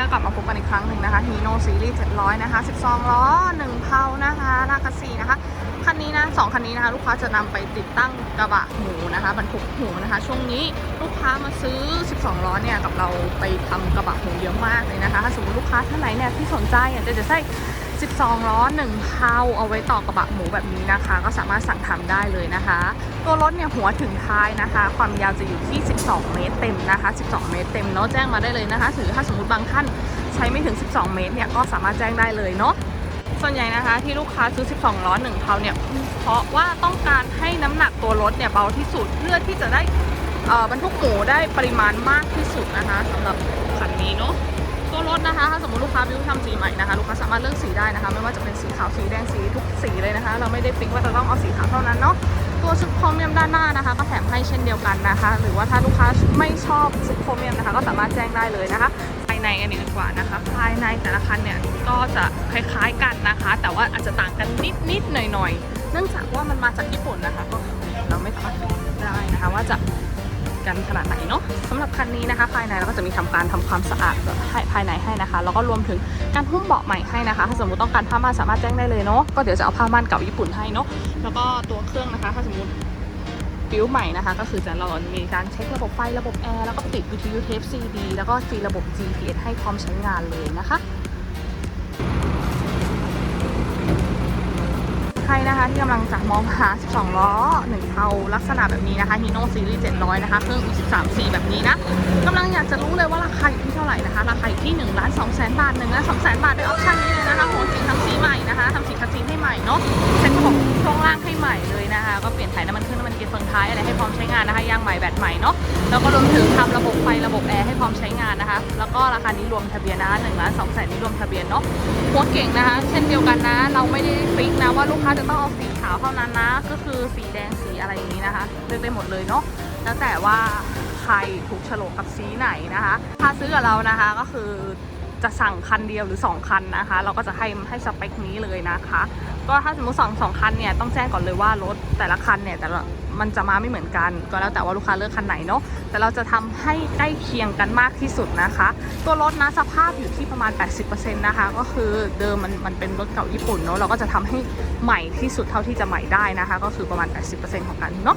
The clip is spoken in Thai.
ก็กลับมาพบกันอีกครั้งหนึ่งนะคะฮีโนซีรีส์700 นะคะ 12 ล้อ 1 เพานะคะราคาสีนะคะ คันนี้นะสองคันนี้นะคะ ลูกค้าจะนำไปติดตั้งกระบะหมูนะคะบรรทุกหมูนะคะ ช่วงนี้ลูกค้ามาซื้อ 12 ล้อเนี่ย กับเราไปทำกระบะหมูเยอะมากเลยนะคะ ถ้าสมมติลูกค้าท่านไหนเนี่ยที่สนใจอยากจะจะใช้ 12 ล้อ1เพาเอาไว้ต่อกระบะหมูแบบนี้นะคะ ก็สามารถสั่งทำได้เลยนะคะ ตัวรถเนี่ยหัวถึงท้ายนะคะ ความยาวจะอยู่ที่ 12 เมตรเต็มนะคะ 12 เมตรเต็มเนาะแจ้งมาได้เลยนะคะหรือถ้าสมมติบางท่านใช้ไม่ถึง 12 เมตรเนี่ยก็สามารถแจ้งได้เลยเนาะส่วนใหญ่นะคะที่ลูกค้าซื้อ 12 ล้อ1เพาเนี่ยเพราะว่าต้องการให้น้ำหนักตัวรถเนี่ยเบาที่สุดเพื่อที่จะได้อ่อบรรทุกหมูได้ปริมาณมากที่สุดนะคะสำหรับคันนี้เนาะ รถนะคะถ้าสมมติลูกค้าบิวทำสีใหม่นะคะลูกค้าสามารถเลือกสีได้นะคะ ไม่ว่าจะเป็นสีขาวสีแดงสีทุกสีเลยนะคะ เราไม่ได้ฟิกว่าจะต้องเอาสีขาวเท่านั้นเนาะตัวชุดโครเมียมด้านหน้านะคะ ก็แถมให้เช่นเดียวกันนะคะ หรือว่าถ้าลูกค้าไม่ชอบชุดโครเมียมนะคะ ก็สามารถแจ้งได้เลยนะคะภายในกันดีกว่านะคะ ภายในแต่ละคันเนี่ยก็จะคล้ายๆกันนะคะ แต่ว่าอาจจะต่างกันนิดๆหน่อยๆเนื่องจากว่ามันมาจากญี่ปุ่นนะคะ ก็เราไม่สามารถได้นะคะ ว่าจะ กันขนาดไหนเนาะสำหรับคันนี้นะคะ ภายในเราก็จะมีทำการทำความสะอาดให้ภายในให้นะคะ แล้วก็รวมถึงการหุ้มเบาะใหม่ให้นะคะ ถ้าสมมติต้องการผ้าม่านสามารถแจ้งได้เลยเนาะก็เดี๋ยวจะเอาผ้าม่านเก่าญี่ปุ่นให้เนาะแล้วก็ตัวเครื่องนะคะ ถ้าสมมติบิวใหม่นะคะ ก็คือจะเรามีการเช็คระบบไฟระบบแอร์แล้วก็ติดวิทยุเทป CD แล้วก็จีระบบ GPS ให้พร้อมใช้งานเลยนะคะ รนะคะที่กำลังจะมองหา 12 ล้อ 1เทาลักษณะแบบนี้นะคะ Hino Series 700 นะคะ เครื่อง 13 4 แบบนี้นะกำลังอยากจะรู้เลยว่าราคาอยู่ที่เท่าไหร่นะคะ ราคาอยู่ที่1ล้าน2แสนบาท1ล้าน2แสนบาทด้วยออปชั่นนี้เลยนะคะโหสีทำสีใหม่นะคะทำสีคัสซีนให้ใหม่เนาะเซ็ตระบบช่วงล่างให้ใหม่เลยนะคะ ก็เปลี่ยนถ่ายน้ำมันเครื่องน้ำมันเกียร์เฟืองท้ายอะไรให้พร้อมใช้งานนะคะยางใหม่แบตใหม่เนาะ แล้วก็รวมถึงทำระบบไฟระบบแอร์ให้พร้อมใช้งานนะคะ แล้วก็ราคานี้รวมทะเบียนนะคะ1ล้านสองแสนนี้รวมทะเบียนเนาะหัวเก่งนะคะ เช่นเดียวกันนะ เราไม่ได้ฟิกนะว่าลูกค้าจะต้องเอาสีขาวเท่านั้นนะ ก็คือสีแดงสีอะไรอย่างนี้นะคะเลือกได้หมดเลยเนาะแล้วแต่ว่าใครถูกโฉลกกับสีไหนนะคะ ถ้าซื้อกับเรานะคะก็คือ จะสั่งคันเดียวหรือ 2 คันนะคะ เราก็จะให้ให้สเปคนี้เลยนะคะ ก็ถ้าสมมติสองสองคันเนี่ยต้องแจ้งก่อนเลยว่ารถแต่ละคันเนี่ยแต่ละมันจะมาไม่เหมือนกัน ก็แล้วแต่ว่าลูกค้าเลือกคันไหนเนาะแต่เราจะทำให้ใกล้เคียงกันมากที่สุดนะคะ ตัวรถนะสภาพอยู่ที่ประมาณ 80%นะคะก็คือเดิมมันมันเป็นรถเก่าญี่ปุ่นเนาะเราก็จะทำให้ใหม่ที่สุดเท่าที่จะใหม่ได้นะคะ ก็คือประมาณ 80%ของกันเนาะ